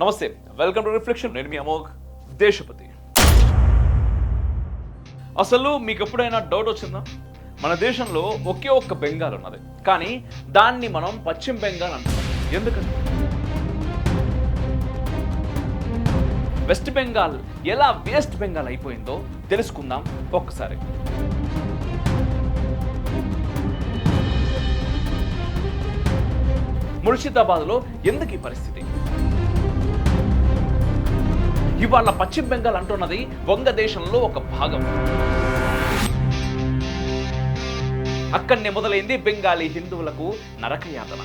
నమస్తే welcome to reflection నేను మీ అమోఘ్ దేశపతి. అసలు మీకు ఎప్పుడైనా డౌట్ వచ్చిందా? మన దేశంలో ఒకే ఒక్క బెంగాల్ ఉన్నది కానీ దాన్ని మనం పశ్చిమ బెంగాల్ అంటున్నాం ఎందుకంటే వెస్ట్ బెంగాల్ ఎలా వేస్ట్ బెంగాల్ అయిపోయిందో తెలుసుకుందాం ఒక్కసారి. ముర్షిదాబాద్లో ఎందుకు ఈ పరిస్థితి? ఇవాళ పశ్చిమ బెంగాల్ అంటున్నది వంగదేశంలో ఒక భాగం. అక్కడనే మొదలైంది బెంగాలీ హిందువులకు నరకయాతన.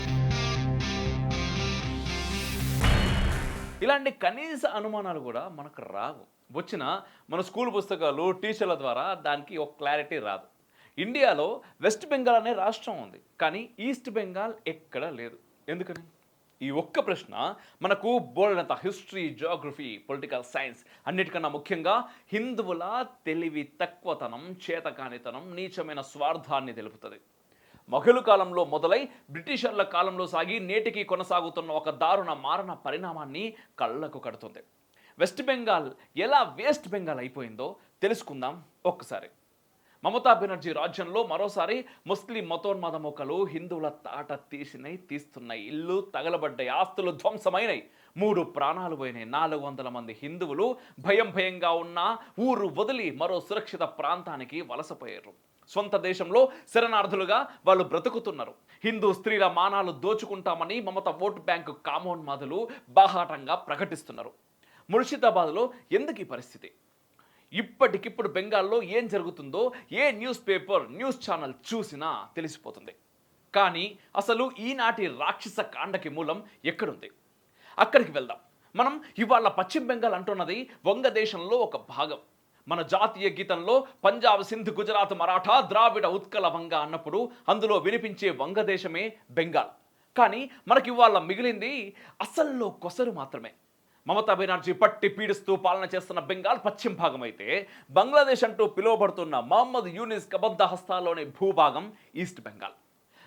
ఇలాంటి కనీస అనుమానాలు కూడా మనకు రావు. వచ్చిన మన స్కూల్ పుస్తకాలు టీచర్ల ద్వారా దానికి ఒక క్లారిటీ రాదు. ఇండియాలో వెస్ట్ బెంగాల్ అనే రాష్ట్రం ఉంది. కానీ ఈస్ట్ బెంగాల్ ఎక్కడ లేదు. ఎందుకని? ఈ ఒక్క ప్రశ్న మనకు బోల్డంత హిస్టరీ జోగ్రఫీ పొలిటికల్ సైన్స్ అన్నిటికన్నా ముఖ్యంగా హిందువుల తెలివి తక్కువతనం చేతకానితనం నీచమైన స్వార్థాన్ని తెలుపుతుంది. మొఘలు కాలంలో మొదలై బ్రిటిషర్ల కాలంలో సాగి నేటికి కొనసాగుతున్న ఒక దారుణ మారణ పరిణామాన్ని కళ్ళకు కడుతుంది. వెస్ట్ బెంగాల్ ఎలా వేస్ట్ బెంగాల్ అయిపోయిందో తెలుసుకుందాం ఒక్కసారి. మమతా బెనర్జీ రాజ్యంలో మరోసారి ముస్లిం మతోన్మాద ఒకలు హిందువుల తాట తీసినై తీస్తున్నాయి. ఇల్లు తగలబడ్డాయి. ఆస్తులు ధ్వంసమైనవి మూడు ప్రాణాలు పోయినాయి నాలుగు వందల మంది హిందువులు భయం భయంగా ఉన్న ఊరు వదిలి మరో సురక్షిత ప్రాంతానికి వలసపోయారు. సొంత దేశంలో శరణార్థులుగా వాళ్ళు బ్రతుకుతున్నారు. హిందూ స్త్రీల మానాలు దోచుకుంటామని మమత ఓటు బ్యాంకు కామోన్మాదులు బాహాటంగా ప్రకటిస్తున్నారు. ముర్షిదాబాద్లో ఎందుకు ఈ పరిస్థితి? ఇప్పటికిప్పుడు బెంగాల్లో ఏం జరుగుతుందో ఏ న్యూస్ పేపర్ న్యూస్ ఛానల్ చూసినా తెలిసిపోతుంది. కానీ అసలు ఈనాటి రాక్షస కాండకి మూలం ఎక్కడుంది? అక్కడికి వెళ్దాం. మనం ఇవాళ పశ్చిమ బెంగాల్ అంటున్నది వంగదేశంలో ఒక భాగం. మన జాతీయ గీతంలో పంజాబ్ సింధ్ గుజరాత్ మరాఠా ద్రావిడ ఉత్కల వంగ అన్నప్పుడు అందులో వినిపించే వంగదేశమే బెంగాల్. కానీ మనకి ఇవాళ మిగిలింది అసల్లో కొసరు మాత్రమే. మమతా బెనర్జీ పట్టి పీడిస్తూ పాలన చేస్తున్న బెంగాల్ పశ్చిమ భాగం అయితే బంగ్లాదేశ్ అంటూ పిలువబడుతున్న మహమ్మద్ యూనిస్ కబద్ద హస్తాలోని భూభాగం ఈస్ట్ బెంగాల్.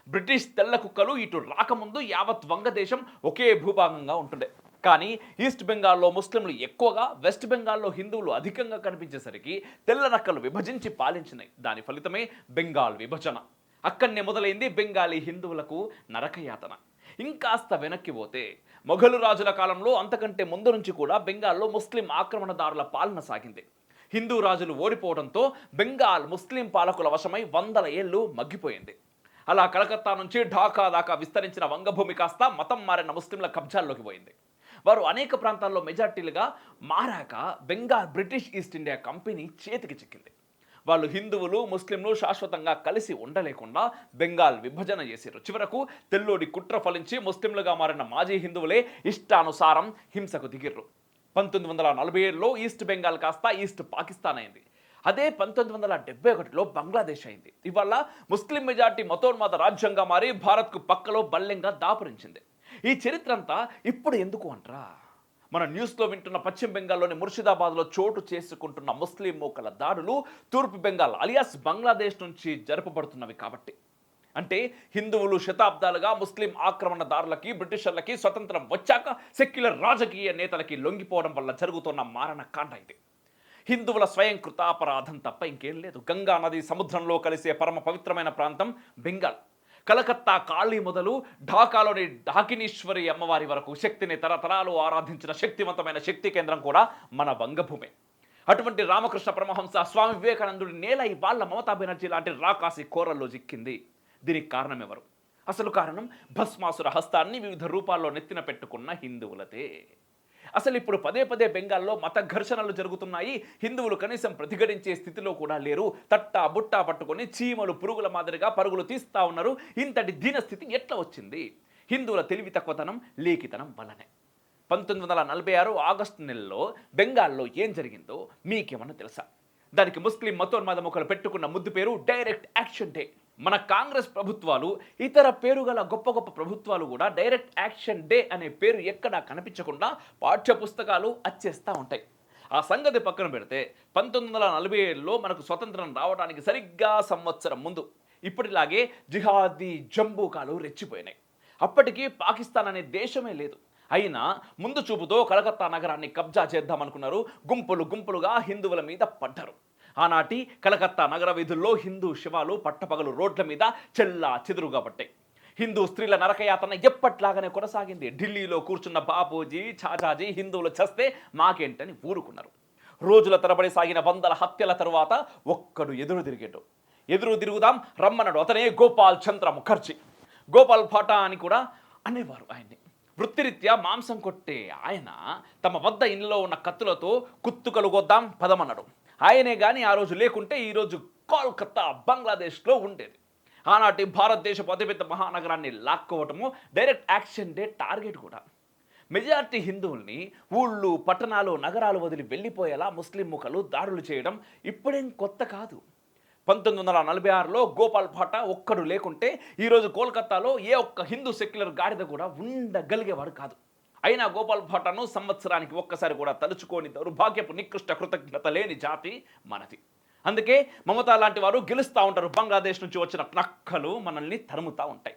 బ్రిటిష్ తెల్ల కుక్కలు ఇటు రాకముందు యావత్ వంగదేశం ఒకే భూభాగంగా ఉంటుండే. కానీ ఈస్ట్ బెంగాల్లో ముస్లింలు ఎక్కువగా వెస్ట్ బెంగాల్లో హిందువులు అధికంగా కనిపించేసరికి తెల్ల నక్కలు విభజించి పాలించినాయి దాని ఫలితమే బెంగాల్ విభజన. అక్కడనే మొదలైంది బెంగాలీ హిందువులకు నరకయాతన. ఇంకాస్త వెనక్కి పోతే మొఘలు రాజుల కాలంలో అంతకంటే ముందు నుంచి కూడా బెంగాల్లో ముస్లిం ఆక్రమణదారుల పాలన సాగింది. హిందూ రాజులు ఓడిపోవడంతో బెంగాల్ ముస్లిం పాలకుల వశమై వందల ఏళ్ళు మగ్గిపోయింది. అలా కలకత్తా నుంచి ఢాకా దాకా విస్తరించిన వంగభూమి కాస్త మతం మారిన ముస్లింల కబ్జాల్లోకి పోయింది. వారు అనేక ప్రాంతాల్లో మెజార్టీలుగా మారాక Bengal British East India Company చేతికి చిక్కింది. వాళ్ళు హిందువులు ముస్లింలు శాశ్వతంగా కలిసి ఉండలేకుండా బెంగాల్ విభజన చేశారు చివరకు తెల్లోడి కుట్ర ఫలించి ముస్లింలుగా మారిన మాజీ హిందువులే ఇష్టానుసారం హింసకు దిగిర్రు. పంతొమ్మిది వందల నలభై ఏడులో ఈస్ట్ బెంగాల్ కాస్త ఈస్ట్ పాకిస్తాన్ అయింది. అదే పంతొమ్మిది వందల డెబ్బై ఒకటిలో బంగ్లాదేశ్ అయింది. ఇవాళ ముస్లిం మెజార్టీ మతోన్మాద రాజ్యంగా మారి భారత్కు పక్కలో బల్లెంగా దాపురించింది. ఈ చరిత్ర అంతా ఇప్పుడు ఎందుకు అంటారా? మన న్యూస్లో వింటున్న పశ్చిమ బెంగాల్లోని ముర్షిదాబాద్లో చోటు చేసుకుంటున్న ముస్లిం మూకల దాడులు తూర్పు బెంగాల్ అలియాస్ బంగ్లాదేశ్ నుంచి జరపబడుతున్నవి కాబట్టి. అంటే హిందువులు శతాబ్దాలుగా ముస్లిం ఆక్రమణదారులకి బ్రిటిషర్లకి స్వతంత్రం వచ్చాక సెక్యులర్ రాజకీయ నేతలకి లొంగిపోవడం వల్ల జరుగుతున్న మారణ కాండ ఇది. హిందువుల స్వయం కృతాపరాధం తప్ప ఇంకేం లేదు. గంగా నది సముద్రంలో కలిసే పరమ పవిత్రమైన ప్రాంతం బెంగాల్. కలకత్తా కాళీ మొదలు ఢాకాలోని ఢాకినీశ్వరి అమ్మవారి వరకు శక్తిని తరతరాలు ఆరాధించిన శక్తివంతమైన శక్తి కేంద్రం కూడా మన వంగభూమి. అటువంటి రామకృష్ణ పరమహంస స్వామి వివేకానందుడి నేల ఇవాళ్ళ మమతా బెనర్జీ లాంటి రాకాసి కోరల్లో చిక్కింది. దీనికి కారణం ఎవరు అసలు కారణం భస్మాసుర హస్తాన్ని వివిధ రూపాల్లో నెత్తిన పెట్టుకున్న హిందువులదే. అసలు ఇప్పుడు పదే పదే బెంగాల్లో మత ఘర్షణలు జరుగుతున్నాయి. హిందువులు కనీసం ప్రతిఘటించే స్థితిలో కూడా లేరు. తట్టా బుట్టా పట్టుకొని చీమలు పురుగుల మాదిరిగా పరుగులు తీస్తా ఉన్నారు. ఇంతటి దీనస్థితి ఎట్లా వచ్చింది? హిందువుల తెలివి తక్కువతనం లేఖితనం వల్లనే. పంతొమ్మిది వందల నలభై ఆరు ఆగస్టు నెలలో బెంగాల్లో ఏం జరిగిందో మీకేమన్నా తెలుసా? దానికి ముస్లిం మతోన్మాద మొక్కలు పెట్టుకున్న ముద్దు పేరు డైరెక్ట్ యాక్షన్ డే. మన కాంగ్రెస్ ప్రభుత్వాలు ఇతర పేరు గల గొప్ప గొప్ప ప్రభుత్వాలు కూడా డైరెక్ట్ యాక్షన్ డే అనే పేరు ఎక్కడా కనిపించకుండా పాఠ్య పుస్తకాలు అచ్చేస్తూ ఉంటాయి. ఆ సంగతి పక్కన పెడితే పంతొమ్మిది వందల నలభై ఏడులో మనకు స్వతంత్రం రావడానికి సరిగ్గా సంవత్సరం ముందు ఇప్పటిలాగే జిహాదీ జంబూకాలు రెచ్చిపోయినాయి. అప్పటికి పాకిస్తాన్ అనే దేశమే లేదు. అయినా ముందు చూపుతో కలకత్తా నగరాన్ని కబ్జా చేద్దామనుకున్నారు. గుంపులు గుంపులుగా హిందువుల మీద పడ్డారు. ఆనాటి కలకత్తా నగర వీధుల్లో హిందూ శివాలు పట్టపగలు రోడ్ల మీద చెల్లా చెదురుగా పట్టాయి హిందూ స్త్రీల నరకయాతన ఎప్పట్లాగానే కొనసాగింది. ఢిల్లీలో కూర్చున్న బాబూజీ చాచాజీ హిందువులు చస్తే మాకేంటని ఊరుకున్నారు. రోజుల తరబడి సాగిన వందల హత్యల తరువాత ఒక్కడు ఎదురు తిరిగేటు ఎదురు తిరుగుదాం రమ్మన్నాడు అతనే గోపాల్ చంద్ర ముఖర్జీ. గోపాల్ ఫాటా అని కూడా అనేవారు ఆయన్ని. వృత్తిరీత్యా మాంసం కొట్టే ఆయన తమ వద్ద ఇంట్లో ఉన్న కత్తులతో కుత్తుకలు కొద్దాం పదమన్నాడు ఆయనే కానీ ఆ రోజు లేకుంటే ఈరోజు కోల్కత్తా బంగ్లాదేశ్లో ఉండేది. ఆనాటి భారతదేశపు అతిపెద్ద మహానగరాన్ని లాక్కోవటము డైరెక్ట్ యాక్షన్ డే టార్గెట్ కూడా. మెజార్టీ హిందువుల్ని ఊళ్ళు పట్టణాలు నగరాలు వదిలి వెళ్ళిపోయేలా ముస్లిం ముఖలు దాడులు చేయడం ఇప్పుడేం కొత్త కాదు. పంతొమ్మిది వందల నలభై ఆరులో గోపాల్ పాట ఒక్కడు లేకుంటే ఈరోజు కోల్కతాలో ఏ ఒక్క హిందూ సెక్యులర్ గాడిద కూడా ఉండగలిగేవాడు కాదు. అయినా గోపాల్ భాటాను సంవత్సరానికి ఒక్కసారి కూడా తలుచుకోని దౌర్భాగ్యపు నికృష్ట కృతజ్ఞత లేని జాతి మనది. అందుకే మమతా లాంటి వారు గెలుస్తూ ఉంటారు. బంగ్లాదేశ్ నుంచి వచ్చిన నక్కలు మనల్ని తరుముతూ ఉంటాయి.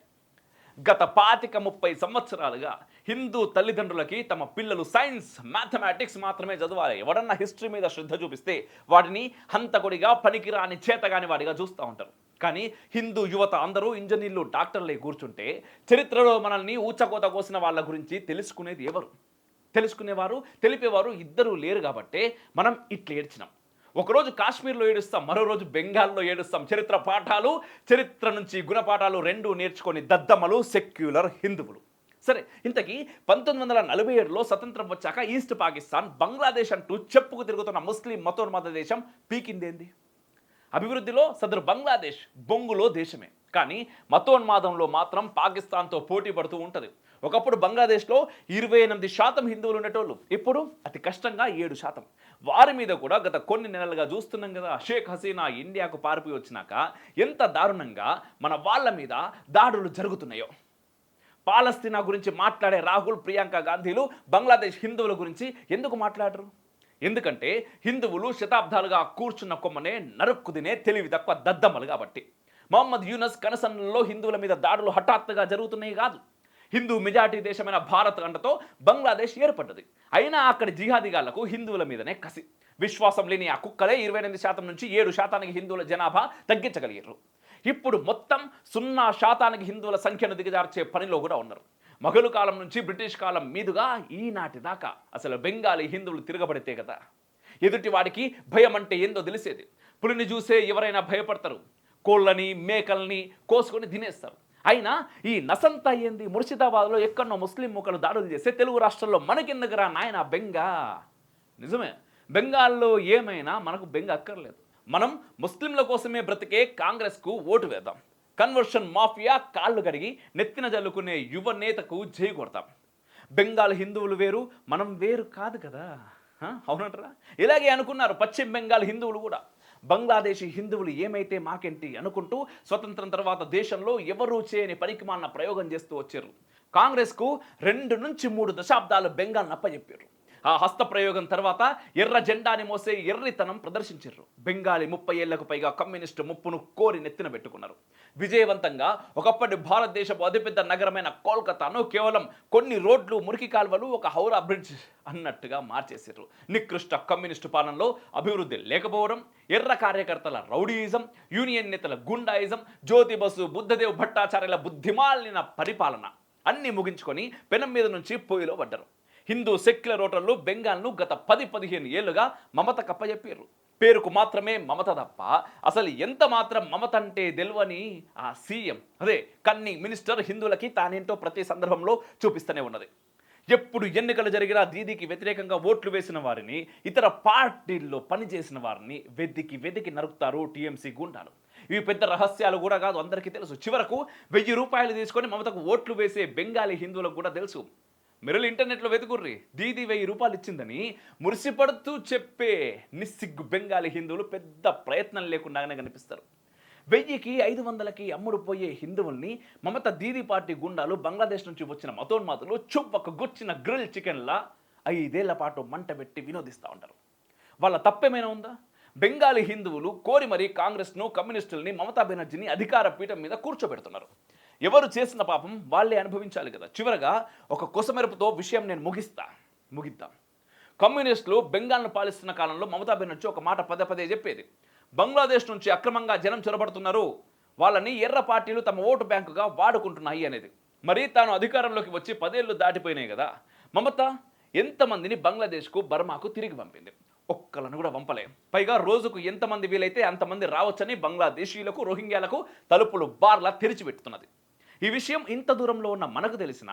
గత పాతిక ముప్పై సంవత్సరాలుగా హిందూ తల్లిదండ్రులకి తమ పిల్లలు సైన్స్ మ్యాథమెటిక్స్ మాత్రమే చదవాలి. ఎవడన్నా హిస్టరీ మీద శ్రద్ధ చూపిస్తే వాడిని హంతకుడిగా పనికిరాని చేతగాని వాడిగా చూస్తూ ఉంటారు. కానీ హిందూ యువత అందరూ ఇంజనీర్లు డాక్టర్లే కూర్చుంటే చరిత్రలో మనల్ని ఊచకోత కోసిన వాళ్ళ గురించి తెలుసుకునేది ఎవరు? తెలుసుకునేవారు తెలిపేవారు ఇద్దరూ లేరు కాబట్టే మనం ఇట్లా ఏడ్చినాం. ఒకరోజు కాశ్మీర్లో ఏడుస్తాం మరో రోజు బెంగాల్లో ఏడుస్తాం. చరిత్ర పాఠాలు చరిత్ర నుంచి గుణపాఠాలు రెండు నేర్చుకొని దద్దమ్మలు సెక్యులర్ హిందువులు. సరే ఇంతకీ పంతొమ్మిది వందల నలభై ఏడులో స్వతంత్రం వచ్చాక ఈస్ట్ పాకిస్తాన్ బంగ్లాదేశ్ అంటూ చెప్పుకు తిరుగుతున్న ముస్లిం మతోన్మత దేశం పీకిందేంది? అభివృద్ధిలో సదరు బంగ్లాదేశ్ బొంగులో దేశమే. కానీ మతోన్మాదంలో మాత్రం పాకిస్తాన్తో పోటీ పడుతూ ఉంటుంది. ఒకప్పుడు బంగ్లాదేశ్లో ఇరవై ఎనిమిది శాతం హిందువులు ఉండేటోళ్ళు. ఇప్పుడు అతి కష్టంగా ఏడు శాతం. వారి మీద కూడా గత కొన్ని నెలలుగా చూస్తున్నాం కదా షేక్ హసీనా ఇండియాకు పారిపోయి వచ్చినాక ఎంత దారుణంగా మన వాళ్ళ మీద దాడులు జరుగుతున్నాయో. పాలస్తీనా గురించి మాట్లాడే రాహుల్ ప్రియాంక గాంధీలు బంగ్లాదేశ్ హిందువుల గురించి ఎందుకు మాట్లాడరు? ఎందుకంటే హిందువులు శతాబ్దాలుగా కూర్చున్న కొమ్మనే నరుక్కు తినే తెలివి తక్కువ దద్దమ్మలు కాబట్టి. మహమ్మద్ యూనస్ కనసన్లలో హిందువుల మీద దాడులు హఠాత్తుగా జరుగుతున్నాయి కాదు. హిందూ మెజార్టీ దేశమైన భారత్ అండతో బంగ్లాదేశ్ ఏర్పడ్డది. అయినా అక్కడి జిహాదిగాళ్ళకు హిందువుల మీదనే కసి. విశ్వాసం లేని ఆ కుక్కలే ఇరవై ఎనిమిది శాతం నుంచి ఏడు శాతానికి హిందువుల జనాభా తగ్గించగలిగారు. ఇప్పుడు మొత్తం సున్నా శాతానికి హిందువుల సంఖ్యను దిగజార్చే పనిలో కూడా ఉన్నారు. మొఘలు కాలం నుంచి బ్రిటిష్ కాలం మీదుగా ఈనాటి దాకా అసలు బెంగాలీ హిందువులు తిరగబడితే కదా. ఎదుటి వాడికి భయం అంటే ఏందో తెలిసేది. పులిని చూసే ఎవరైనా భయపడతారు. కోళ్ళని మేకల్ని కోసుకొని తినేస్తారు. అయినా ఈ నసంత అయ్యింది ముర్షిదాబాద్లో ఎక్కడో ముస్లిం ముఖలు దాడులు చేస్తే తెలుగు రాష్ట్రాల్లో మనకెందుకురా నాయన బెంగా? నిజమే. బెంగాల్లో ఏమైనా మనకు బెంగ అక్కర్లేదు. మనం ముస్లింల కోసమే బ్రతికే కాంగ్రెస్కు ఓటు వేద్దాం. కన్వర్షన్ మాఫియా కాళ్ళు కడిగి నెత్తిన జల్లుకునే యువ నేతకు జై కొడతాం. బెంగాల్ హిందువులు వేరు మనం వేరు కాదు కదా. హ? అవునంటారా? ఇలాగే అనుకున్నారు పశ్చిమ బెంగాల్ హిందువులు కూడా. బంగ్లాదేశీ హిందువులు ఏమైతే మాకేంటి అనుకుంటూ స్వతంత్రం తర్వాత దేశంలో ఎవరూ చేయని పనికిమాలిన ప్రయోగం చేస్తూ వచ్చారు. కాంగ్రెస్కు రెండు నుంచి మూడు దశాబ్దాలు బెంగాల్ నప్పజెప్పారు. ఆ హస్త ప్రయోగం తర్వాత ఎర్ర జెండాని మోసే ఎర్రితనం ప్రదర్శించారు బెంగాలీ ముప్పై ఏళ్ళకు పైగా కమ్యూనిస్టు ముప్పును కోరి నెత్తిన పెట్టుకున్నారు. విజయవంతంగా ఒకప్పటి భారతదేశపు అతిపెద్ద నగరమైన కోల్కతాను కేవలం కొన్ని రోడ్లు మురికి కాల్వలు ఒక హౌరా బ్రిడ్జ్ అన్నట్టుగా మార్చేశారు నికృష్ట కమ్యూనిస్టు పాలనలో అభివృద్ధి లేకపోవడం ఎర్ర కార్యకర్తల రౌడీయిజం యూనియన్ నేతల గుండాయిజం జ్యోతి బసు బుద్ధదేవ్ భట్టాచార్యుల బుద్ధిమాలిన పరిపాలన అన్ని ముగించుకొని పెనం మీద నుంచి పొయ్యిలో పడ్డారు. హిందూ సెక్యులర్ ఓటర్లు బెంగాల్ను గత పది పదిహేను ఏళ్ళుగా మమత కప్పజెప్పారు పేరుకు మాత్రమే మమత తప్ప అసలు ఎంత మాత్రం మమత అంటే తెలియని ఆ సీఎం. అదే కన్ని మినిస్టర్ హిందువులకి తానేంటో ప్రతి సందర్భంలో చూపిస్తూనే ఉన్నది. ఎప్పుడు ఎన్నికలు జరిగినా దీదీకి వ్యతిరేకంగా ఓట్లు వేసిన వారిని ఇతర పార్టీల్లో పనిచేసిన వారిని వెతికి వెతికి నరుకుతారు టీఎంసీ గుండాలు. ఇవి పెద్ద రహస్యాలు కూడా కాదు అందరికీ తెలుసు. చివరకు వెయ్యి రూపాయలు తీసుకొని మమతకు ఓట్లు వేసే బెంగాలీ హిందువులకు కూడా తెలుసు. మెరులు ఇంటర్నెట్లో వెతుకుర్రి. దీది వెయ్యి రూపాయలు ఇచ్చిందని మురిసిపడుతూ చెప్పే నిస్సిగ్గు బెంగాలీ హిందువులు పెద్ద ప్రయత్నం లేకుండానే కనిపిస్తారు. వెయ్యికి ఐదు వందలకి అమ్ముడు పోయే హిందువుల్ని మమత దీది పార్టీ గుండాలు బంగ్లాదేశ్ నుంచి వచ్చిన మతోన్మాతులు చుప్పకు గుచ్చిన గ్రిల్ చికెన్లా ఐదేళ్ళ పాటు మంట పెట్టి వినోదిస్తూ ఉంటారు. వాళ్ళ తప్పేమైనా ఉందా? బెంగాలీ హిందువులు కోరి మరీ కాంగ్రెస్ను కమ్యూనిస్టుల్ని మమతా బెనర్జీని అధికార పీఠం మీద కూర్చోబెడుతున్నారు. ఎవరు చేసిన పాపం వాళ్ళే అనుభవించాలి కదా. చివరగా ఒక కొసమెరుపుతో విషయం నేను ముగిస్తా. ముగిద్దాం. కమ్యూనిస్టులు బెంగాల్ను పాలిస్తున్న కాలంలో మమతా బెనర్జీ ఒక మాట పదే పదే చెప్పేది. బంగ్లాదేశ్ నుంచి అక్రమంగా జనం చొరబడుతున్నారు. వాళ్ళని ఎర్ర పార్టీలు తమ ఓటు బ్యాంకుగా వాడుకుంటున్నాయి అనేది. మరి తాను అధికారంలోకి వచ్చి పదేళ్ళు దాటిపోయినాయి కదా. మమత ఎంతమందిని బంగ్లాదేశ్కు బర్మాకు తిరిగి పంపింది? ఒక్కలను కూడా పంపలే. పైగా రోజుకు ఎంతమంది వీలైతే అంతమంది రావచ్చని బంగ్లాదేశీయులకు రోహింగ్యాలకు తలుపులు బార్లా తెరిచిపెట్టుతున్నది. ఈ విషయం ఇంత దూరంలో ఉన్న మనకు తెలిసిన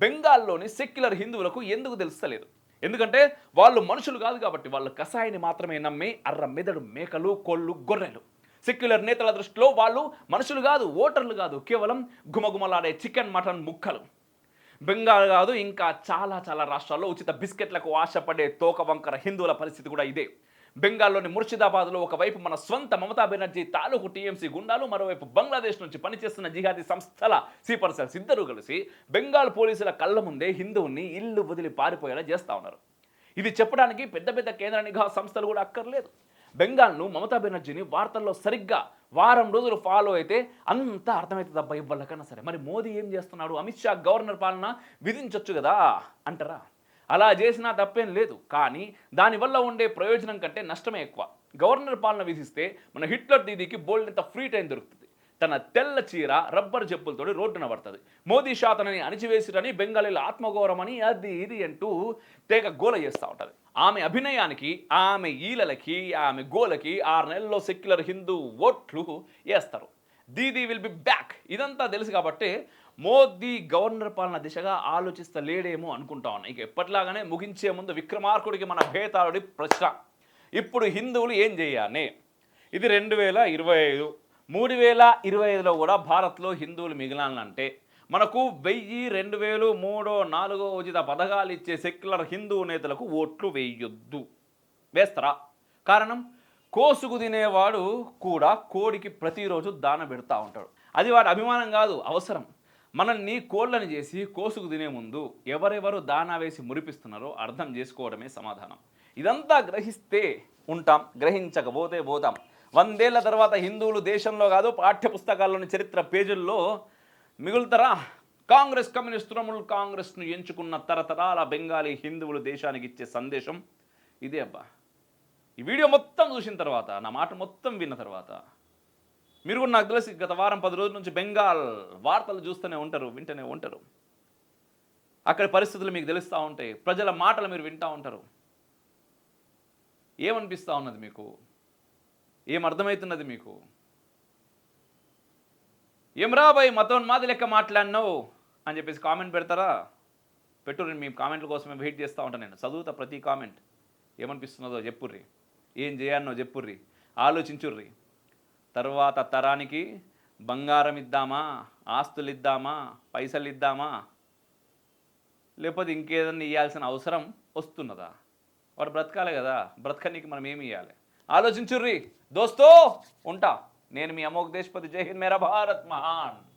బెంగాల్లోని సెక్యులర్ హిందువులకు ఎందుకు తెలుస్తలేదు? ఎందుకంటే వాళ్ళు మనుషులు కాదు కాబట్టి వాళ్ళు కషాయాన్ని మాత్రమే నమ్మి అర్ర మెదడు మేకలు కోళ్ళు గొర్రెలు. సెక్యులర్ నేతల దృష్టిలో వాళ్ళు మనుషులు కాదు ఓటర్లు కాదు కేవలం గుమగుమలాడే చికెన్ మటన్ ముక్కలు. బెంగాల్ కాదు ఇంకా చాలా చాలా రాష్ట్రాల్లో ఉచిత బిస్కెట్లకు ఆశపడే తోక వంకర హిందువుల పరిస్థితి కూడా ఇదే. బెంగాల్లోని ముర్షిదాబాద్లో ఒకవైపు మన స్వంత మమతా బెనర్జీ తాలూకు టీఎంసీ గుండాలు మరోవైపు బంగ్లాదేశ్ నుంచి పనిచేస్తున్న జిహాదీ సంస్థల సీపర్సెల్స్ ఇద్దరు కలిసి బెంగాల్ పోలీసుల కళ్ళ ముందే హిందువుని ఇల్లు వదిలి పారిపోయేలా చేస్తా ఉన్నారు. ఇది చెప్పడానికి పెద్ద పెద్ద కేంద్ర నిఘా సంస్థలు కూడా అక్కర్లేదు. బెంగాల్ను మమతా బెనర్జీని వార్తల్లో సరిగ్గా వారం రోజులు ఫాలో అయితే అంతా అర్థమవుతుంది అబ్బాయి ఇవ్వాలకన్నా సరే. మరి మోదీ ఏం చేస్తున్నాడు? అమిత్ షా గవర్నర్ పాలన విధించవచ్చు కదా అంటారా? అలా చేసినా తప్పేం లేదు. కానీ దానివల్ల ఉండే ప్రయోజనం కంటే నష్టమే ఎక్కువ. గవర్నర్ పాలన విధిస్తే మన హిట్లర్ దీదీకి బోల్డంత ఫ్రీ టైం దొరుకుతుంది. తన తెల్ల చీర రబ్బర్ చెప్పులతో రోడ్డున పడుతుంది. మోదీ షా తనని అణిచివేసిరని బెంగాలీల ఆత్మగౌరవమని అది ఇది అంటూ తెగ గోల చేస్తూ ఉంటుంది. ఆమె అభినయానికి ఆమె ఈలలకి ఆమె గోలకి ఆరు నెలల్లో సెక్యులర్ హిందూ ఓట్లు వేస్తారు. Didi will be back. ఇదంతా తెలుసు కాబట్టి మోదీ గవర్నర్ పాలన దిశగా ఆలోచిస్తలేడేమో అనుకుంటా ఉన్నా. ఇక ఎప్పటిలాగానే ముగించే ముందు విక్రమార్కుడికి మన భేతాళుడి ప్రశ్న. ఇప్పుడు హిందువులు ఏం చేయాలి? ఇది రెండు వేల ఇరవై ఐదు మూడు వేల ఇరవై ఐదులో కూడా భారత్లో హిందువులు మిగిలాలంటే మనకు వెయ్యి రెండు వేలు మూడో నాలుగో ఉచిత పథకాలు ఇచ్చే సెక్యులర్ హిందూ నేతలకు ఓట్లు వేయొద్దు. వేస్తారా? కారణం కోసుకు తినేవాడు కూడా కోడికి ప్రతిరోజు దాన పెడతా ఉంటాడు. అది వాడి అభిమానం కాదు అవసరం. మనల్ని కోళ్ళని చేసి కోసుకు తినే ముందు ఎవరెవరు దానా వేసి మురిపిస్తున్నారో అర్థం చేసుకోవడమే సమాధానం. ఇదంతా గ్రహిస్తే ఉంటాం గ్రహించకపోతే పోతాం. వందేళ్ళ తర్వాత హిందువులు దేశంలో కాదు పాఠ్య పుస్తకాల్లోని చరిత్ర పేజీల్లో మిగులుతారా? కాంగ్రెస్ కమ్యూనిస్ట్ తృణమూల్ కాంగ్రెస్ను ఎంచుకున్న తరతరాల బెంగాలీ హిందువులు దేశానికి ఇచ్చే సందేశం ఇదే అబ్బా. ఈ వీడియో మొత్తం చూసిన తర్వాత నా మాట మొత్తం విన్న తర్వాత మీరు కూడా నాకు తెలిసి గత వారం పది రోజుల నుంచి బెంగాల్ వార్తలు చూస్తూనే ఉంటారు వింటూనే ఉంటారు. అక్కడ పరిస్థితులు మీకు తెలుస్తూ ఉంటాయి ప్రజల మాటలు మీరు వింటూ ఉంటారు. ఏమనిపిస్తూ ఉన్నది మీకు? ఏం అర్థమవుతున్నది మీకు? ఏం రాబాయ్ మతోన్మాది లెక్క మాట్లాడినావు? అని చెప్పేసి కామెంట్ పెడతారా? పెట్టు మీ కామెంట్ల కోసమే వెయిట్ చేస్తూ ఉంటాను నేను. చదువుతా ప్రతి కామెంట్. ఏమనిపిస్తున్నదో చెప్పుర్రి. ఏం చేయాలనో చెప్పుర్రి. ఆలోచించుర్రి. తర్వాత తరానికి బంగారం ఇద్దామా ఆస్తులు ఇద్దామా పైసలు ఇద్దామా లేకపోతే ఇంకేదన్నా ఇవ్వాల్సిన అవసరం వస్తున్నదా? వాడు బ్రతకాలి కదా బ్రతకనీకి మనం ఏమి ఇవ్వాలి ఆలోచించుర్రి. దోస్తో ఉంటా. నేను మీ అమోఘ దేశపతి. జై హింద్. మేరా భారత్ మహాన్.